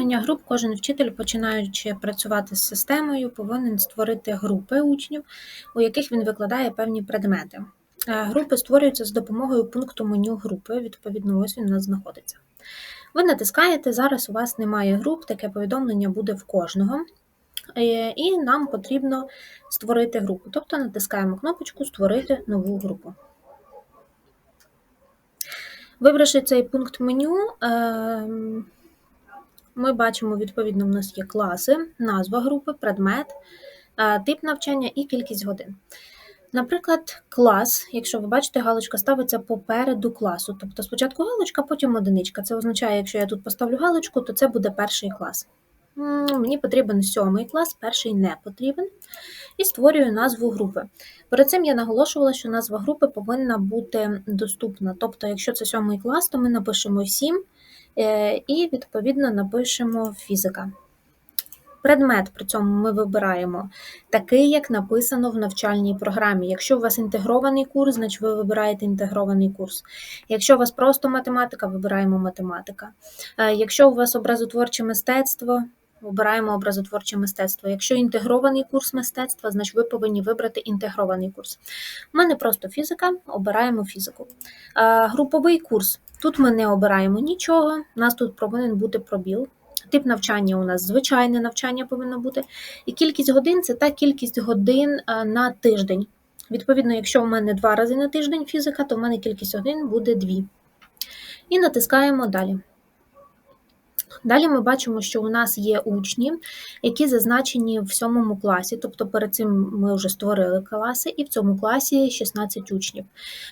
груп кожен вчитель, починаючи працювати з системою, повинен створити групи учнів, у яких він викладає певні предмети. Е, Групи створюються з допомогою пункту меню групи, відповідно, ось він у нас знаходиться. Ви натискаєте, зараз у вас немає груп, таке повідомлення буде в кожного. Е, І нам потрібно створити групу. Тобто натискаємо кнопочку Створити нову групу. Вибравши цей пункт меню, ем, ми бачимо, відповідно, в нас є класи, назва групи, предмет, е, тип навчання і кількість годин. Наприклад, клас, якщо ви бачите, галочка ставиться попереду класу. Тобто спочатку галочка, потім одиничка. Це означає, якщо я тут поставлю галочку, то це буде перший клас. Мені потрібен сьомий клас, перший не потрібен. І створюю назву групи. Перед цим я наголошувала, що назва групи повинна бути доступна. Тобто, якщо це сьомий клас, то ми напишемо 7 е, і, відповідно, напишемо фізика. Предмет при цьому ми вибираємо такий, як написано в навчальній програмі. Якщо у вас інтегрований курс, значить ви вибираєте інтегрований курс. Якщо у вас просто математика, вибираємо математика. Е, Якщо у вас образотворче мистецтво, вибираємо образотворче мистецтво. Якщо інтегрований курс мистецтва, значить ви повинні вибрати інтегрований курс. У мене просто фізика, обираємо фізику. Е, Груповий курс. Тут ми не обираємо нічого, у нас тут повинен бути пробіл. Тип навчання у нас звичайне навчання повинно бути. І кількість годин це та кількість годин е, на тиждень. Відповідно, якщо в мене два рази на тиждень фізика, то в мене кількість годин буде дві. І натискаємо далі. Далі ми бачимо, що у нас є учні, які зазначені в сьомому класі, тобто перед цим ми вже створили класи, і в цьому класі 16 учнів.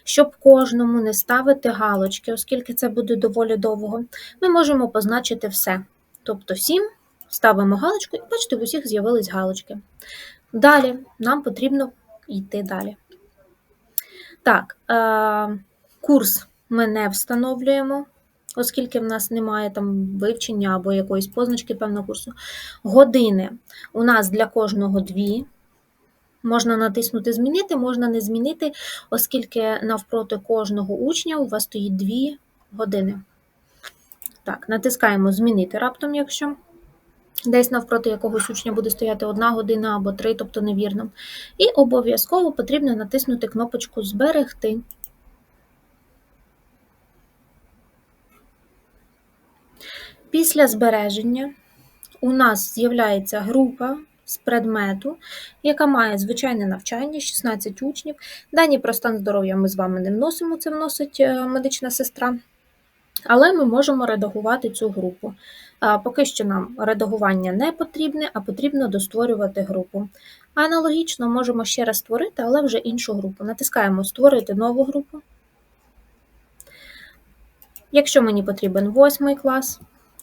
Щоб кожному не ставити галочки, оскільки це буде доволі довго, ми можемо позначити все. Тобто всім ставимо галочку, і бачите, в усіх з'явились галочки. Далі нам потрібно йти далі. Так, е, курс ми не встановлюємо, оскільки в нас немає там вивчення або якоїсь позначки певного курсу. Години у нас для кожного дві. Можна натиснути Змінити, можна не змінити, оскільки навпроти кожного учня у вас стоїть дві години. Так, натискаємо Змінити раптом, якщо десь навпроти якогось учня буде стояти одна година або три, тобто невірно. І обов'язково потрібно натиснути кнопочку Зберегти. Після збереження у нас з'являється група з предмету, яка має звичайне навчання, 16 учнів. Дані про стан здоров'я ми з вами не вносимо, це вносить е, медична сестра. Але ми можемо редагувати цю групу. Поки що нам редагування не потрібне, а потрібно достворювати групу. Аналогічно можемо ще раз створити, але вже іншу групу. Натискаємо Створити нову групу. Якщо мені потрібен восьмий клас,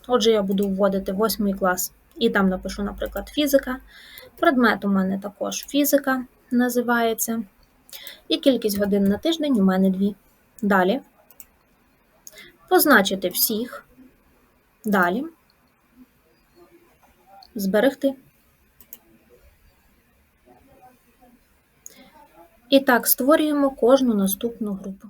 отже, я буду вводити восьмий клас і там напишу, наприклад, фізика. Предмет у мене також фізика називається. І кількість годин на тиждень у мене дві. Далі. Позначити всіх. Далі. Зберегти. І так створюємо кожну наступну групу.